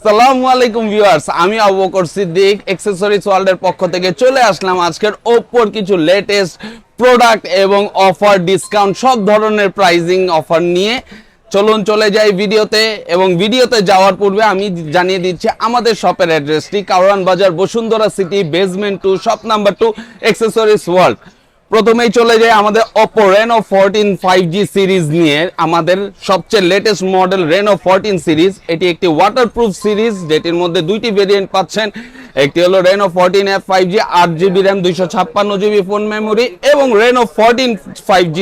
আসসালামু আলাইকুম ভিউয়ার্স, আমি আবু বকর সিদ্দিক অ্যাকসেসরিজ ওয়ার্ল্ডের পক্ষ থেকে চলে আসলাম আজকের ওপ্পোর কিছু লেটেস্ট প্রোডাক্ট এবং অফার ডিসকাউন্ট সব ধরনের প্রাইজিং অফার নিয়ে। চলুন চলে যাই ভিডিওতে এবং ভিডিওতে যাওয়ার পূর্বে আমি জানিয়ে দিচ্ছি আমাদের শপের অ্যাড্রেসটি Karwan Bazar Bashundhara City basement two shop number two Accessories World প্রথমেই চলে যাই আমাদের Oppo Oppo Reno 14 5G series নিয়ে। আমাদের সবচেয়ে লেটেস্ট মডেল Reno 14 সিরিজ এটি একটি ওয়াটারপ্রুফ সিরিজ যেটির মধ্যে দুইটি ভেরিয়েন্ট পাচ্ছেন। একটি হলো Reno 14 F 5G আট জিবি র্যাম দুইশো ছাপ্পান্ন জিবি ফোন মেমোরি এবং Reno 14 5G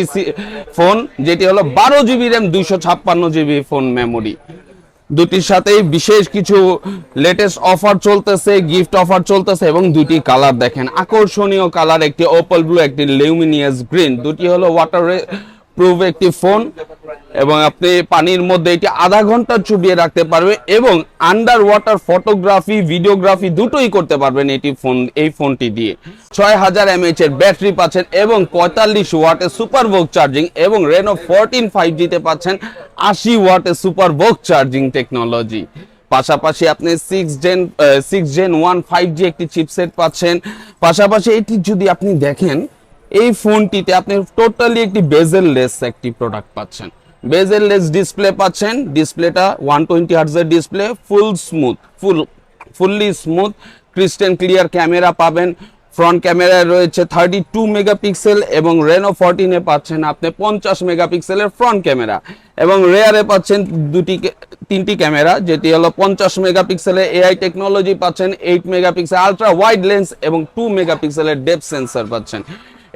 ফোন যেটি হলো বারো জিবি র্যাম দুইশো ছাপ্পান্ন জিবি ফোন মেমোরি দুটির সাথেই বিশেষ কিছু লেটেস্ট অফার চলতেছে গিফট অফার চলতেছে এবং দুটি কালার দেখেন। আকর্ষণীয় কালার একটি ওপল ব্লু একটি লিউমিনিয়াস গ্রিন দুটি হলো ওয়াটার প্রুফ একটি ফোন এবং আপনি পানির মধ্যে এটি আধা ঘণ্টা চুবিয়ে রাখতে পারবে এবং আন্ডার ওয়াটার ফটোগ্রাফি ভিডিওগ্রাফি দুটোই করতে পারবেন এটি ফোন এই ফোনটি দিয়ে। ছয় হাজার এমএইচ এর ব্যাটারি পাচ্ছেন এবং পঁয়তাল্লিশ ওয়াটের সুপার ভোগ চার্জিং এবং রেনো ফোরটিন ফাইভ জিতে পাচ্ছেন আশি ওয়াটের সুপার ভোগ চার্জিং টেকনোলজি পাশাপাশি আপনি six gen six gen one five G একটি চিপসেট পাচ্ছেন। পাশাপাশি এটি যদি আপনি দেখেন এই ফোনটিতে আপনি টোটালি একটি বেজেল লেস একটি প্রোডাক্ট পাচ্ছেন। বেজেল লেস ডিসপ্লে পাচ্ছেন ডিসপ্লেটা one twenty হার্জের display full smooth full fully smooth crystal clear camera পাবেন। ফ্রন্ট ক্যামেরায় রয়েছে থার্টি টু মেগাপিক্সেল এবং রেনো ফোরটিনে পাচ্ছেন আপনি পঞ্চাশ মেগাপিক্সেলের ফ্রন্ট ক্যামেরা এবং রেয়ারে পাচ্ছেন দুটি তিনটি ক্যামেরা যেটি হলো পঞ্চাশ মেগাপিক্সেলের এআই টেকনোলজি পাচ্ছেন eight megapixel ultra wide lens এবং টু মেগাপিক্সেলের ডেপ সেন্সার পাচ্ছেন।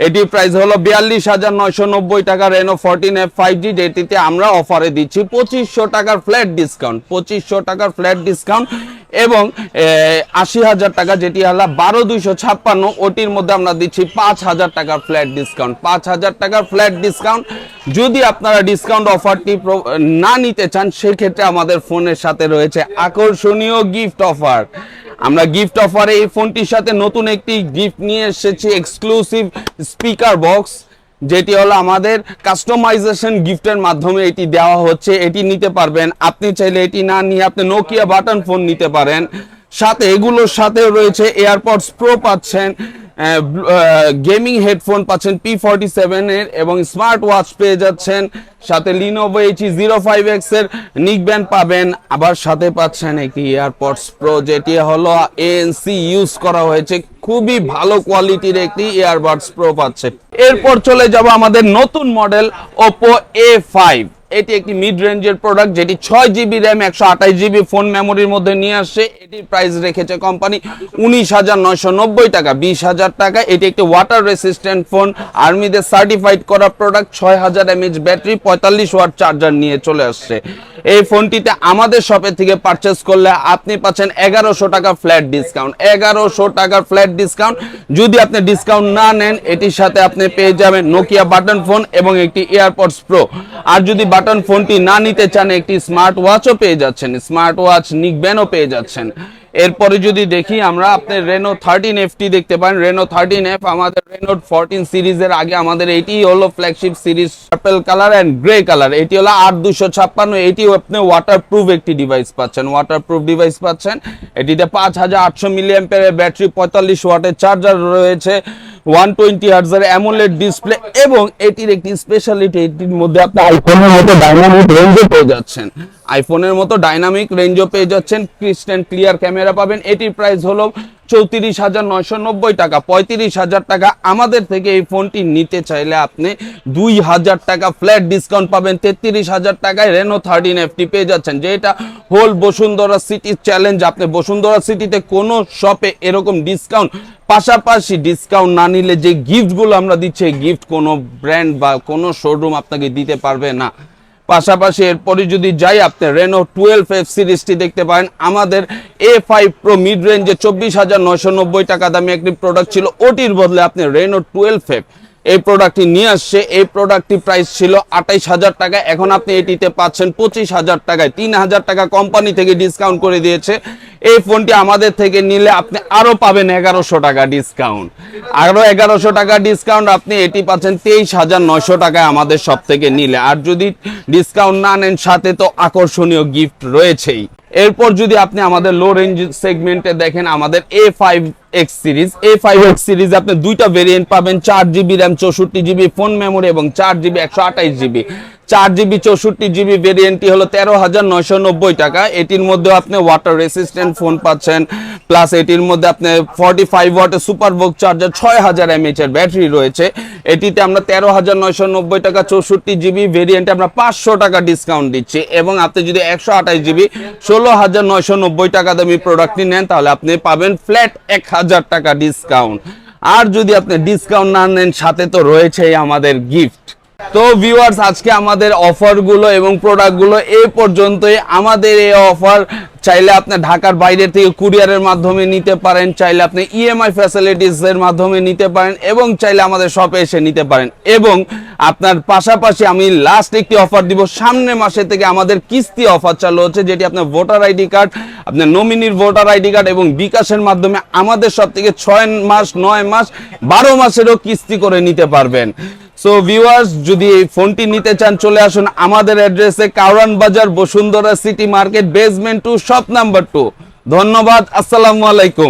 এটির প্রাইস হলো বিয়াল্লিশ হাজার নয়শো নব্বই টাকা Reno fourteen F five G যেটিতে আমরা অফারে দিচ্ছি পঁচিশশো টাকার ফ্ল্যাট ডিসকাউন্ট পঁচিশশো টাকার ফ্ল্যাট ডিসকাউন্ট এবং আশি হাজার টাকা যেটি হলো বারো দুইশো ছাপ্পান্ন, ওটির মধ্যে আমরা দিচ্ছি পাঁচ হাজার টাকার ফ্ল্যাট ডিসকাউন্ট পাঁচ হাজার টাকার ফ্ল্যাট ডিসকাউন্ট যদি আপনারা ডিসকাউন্ট অফারটি না নিতে চান, সেক্ষেত্রে আমাদের ফোনের সাথে রয়েছে আকর্ষণীয় গিফট অফার আমরা গিফট অফারে এই ফোনটির সাথে নতুন একটি গিফট নিয়ে এসেছি এক্সক্লুসিভ স্পিকার বক্স যেটি হলো আমাদের কাস্টমাইজেশন গিফটের মাধ্যমে এটি দেওয়া হচ্ছে। এটি নিতে পারবেন, আপনি চাইলে এটি না নিয়ে আপনি নোকিয়া বাটন ফোন নিতে পারেন। সাথে এগুলোর সাথে রয়েছে এয়ারপডস প্রো পাচ্ছেন। গেমিং হেডফোন পাচ্ছেন পি ফর্টি সেভেনের এবং স্মার্ট ওয়াচ পেয়ে যাচ্ছেন। সাথে লিনোভো এইচি জিরো ফাইভ এক্সের নিক ব্যান্ড পাবেন। আবার সাথে পাচ্ছেন একটি এয়ারপডস প্রো যেটি হলো এএনসি ইউজ করা হয়েছে। খুবই ভালো কোয়ালিটির একটি ইয়ারবাডস প্রো পাচ্ছেন এরপর চলে যাব আমাদের নতুন মডেল ওপো এ ফাইভ এটি একটি মিড রেঞ্জের প্রোডাক্ট যেটি ছয় জিবি র্যাম একশো আঠাশ জিবি ফোন মেমোরির মধ্যে নিয়ে আসছে। এটির প্রাইস রেখেছে কোম্পানি উনিশ হাজার নয়শো টাকা, বিশ হাজার টাকা। এটি একটি ওয়াটার রেসিস্ট্যান্ট ফোন আর্মিদের সার্টিফাইড করা প্রোডাক্ট ছয় হাজার এমএইচ ব্যাটারি পঁয়তাল্লিশ ওয়াট চার্জার নিয়ে চলে আসছে। এই ফোনটিতে আমাদের শপের থেকে পারচেস করলে আপনি পাচ্ছেন এগারোশো টাকা ফ্ল্যাট ডিসকাউন্ট এগারোশো টাকার ফ্ল্যাট ডিসকাউন্ট যদি আপনি ডিসকাউন্ট না নেন, এটির সাথে আপনি পেয়ে যাবেন নোকিয়া বাটন ফোন এবং একটি এয়ারপডস প্রো আর যদি বাটন ফোনটি না নিতে চান, একটি স্মার্ট ওয়াচও পেয়ে যাচ্ছেন। স্মার্ট ওয়াচ নিকব্যানও পেয়ে যাচ্ছেন। এরপরে যদি দেখি আমরা আপনি রেনো থার্টিন এফটি দেখতে পারেন রেনো থার্টিন এফ আমাদের রেনো ফোরটিন সিরিজের আগে আমাদের এটি হলো flagship series purple colour and grey colour এটি হলো আট দুশো ছাপ্পান্ন। এটি আপনি ওয়াটারপ্রুফ একটি ডিভাইস পাচ্ছেন। ওয়াটারপ্রুফ ডিভাইস পাচ্ছেন। এটিতে পাঁচ হাজার আটশো মিলিয়াম্পের ব্যাটারি পঁয়তাল্লিশ ওয়াটের চার্জার রয়েছে। ওয়ান টোয়েন্টি হার্জার অ্যামোলেড ডিসপ্লে এবং এটির একটি স্পেশালিটি এটির মধ্যে আপনি আইফোনের মতো ডাইনামিক রেঞ্জও পেয়ে যাচ্ছেন। আইফোনের মতো ডাইনামিক রেঞ্জও পেয়ে যাচ্ছেন। ক্রিস্টেন ক্লিয়ার ক্যামেরা পাবেন। এটির প্রাইস হলো চৌত্রিশ হাজার নয়শো নব্বই টাকা পঁয়ত্রিশ হাজার টাকা। আমাদের থেকে এই ফোনটি নিতে চাইলে আপনি দুই হাজার টাকা ফ্ল্যাট ডিসকাউন্ট পাবেন, তেত্রিশ হাজার টাকায় রেনো থার্টিন এফটি পেয়ে যাচ্ছেন, যেটা হোল বসুন্ধরা সিটি চ্যালেঞ্জ আপনি বসুন্ধরা সিটিতে কোনো শপে এরকম ডিসকাউন্ট পাশাপাশি ডিসকাউন্ট না নিলে যে গিফটগুলো আমরা দিচ্ছি গিফট কোনো ব্র্যান্ড বা কোনো শোরুম আপনাকে দিতে পারবে না। পাশাপাশি এরপরে যদি যাই, আপনি রেনো টুয়েলভ এফ সিরিজটি দেখতে পারেন। আমাদের এ ফাইভ প্রো মিড রেঞ্জে চব্বিশ হাজার নয়শো নব্বই টাকা দামি একটি প্রোডাক্ট ছিল, ওটির বদলে আপনি রেনো টুয়েলভ এফ এই প্রোডাক্টটি নিয়ে আসছে। এই প্রোডাক্টটি প্রাইস ছিল আঠাইশ হাজার টাকা। এখন আপনি এটিতে পাচ্ছেন পঁচিশ হাজার টাকায়। তিন হাজার টাকা কোম্পানি থেকে ডিসকাউন্ট করে দিয়েছে। এই ফোনটি আমাদের থেকে নিলে আপনি আরও পাবেন এগারোশো টাকা ডিসকাউন্ট আরও এগারোশো টাকা ডিসকাউন্ট আপনি এটি পাচ্ছেন তেইশ হাজার নয়শো টাকায় আমাদের সব থেকে নিলে। আর যদি ডিসকাউন্ট না নেন, সাথে তো আকর্ষণীয় গিফট রয়েছেই। এরপর যদি আপনি আমাদের লো রেঞ্জ সেগমেন্টে দেখেন, আমাদের A five X series A five X series আপনি দুইটা ভেরিয়েন্ট পাবেন, চার জিবি র্যাম চৌষট্টি জিবি ফোন মেমোরি এবং চার জিবি একশো আঠাইশ জিবি চার জিবি চৌষট্টি জিবি ভেরিয়েন্টটি হলো তেরো হাজার নয়শো নব্বই টাকা। এটির মধ্যে আপনি ওয়াটার রেসিস্ট্যান্ট ফোন পাচ্ছেন প্লাস এটির মধ্যে আপনি ফর্টি ফাইভ ওয়াটের সুপার বুক চার্জার ছয় হাজার এমএচ এর ব্যাটারি রয়েছে। এটিতে আমরা তেরো হাজার নয়শো নব্বই টাকা চৌষট্টি জিবি ভেরিয়েন্টে আমরা পাঁচশো টাকা ডিসকাউন্ট দিচ্ছি। এবং আপনি যদি একশো আঠাশ জিবি ষোলো হাজার নয়শো নব্বই টাকা দামি প্রোডাক্টটি নেন, তাহলে আপনি পাবেন ফ্ল্যাট এক হাজার টাকা ডিসকাউন্ট আর যদি আপনি ডিসকাউন্ট না নেন, সাথে তো রয়েছেই আমাদের গিফট তো ভিউয়ার্স আজকে আমাদের অফারগুলো এবং প্রোডাক্টগুলো এই পর্যন্তই। আমাদের এই অফার চাইলে আপনি ঢাকার বাইরে থেকে কুরিয়ারের মাধ্যমে নিতে পারেন, চাইলে আপনি ইএমআই ফ্যাসিলিটিস এর মাধ্যমে নিতে পারেন এবং চাইলে আমাদের শপে এসে নিতে পারেন। এবং আপনার পাশাপাশি আমি লাস্ট একটি অফার দিব সামনে মাসে থেকে আমাদের কিস্তি অফার চালু হচ্ছে, যেটি আপনার ভোটার আইডি কার্ড আপনার নমিনির ভোটার আইডি কার্ড এবং বিকাশের মাধ্যমে আমাদের সব থেকে ছয় মাস, নয় মাস, বারো মাসেরও কিস্তি করে নিতে পারবেন। সো ভিউয়ার্স যদি এই ফোনটি নিতে চান, চলে আসুন আমাদের অ্যাড্রেসে Karwan Bazar Bashundhara City market basement two shop number two ধন্যবাদ আসসালামু আলাইকুম।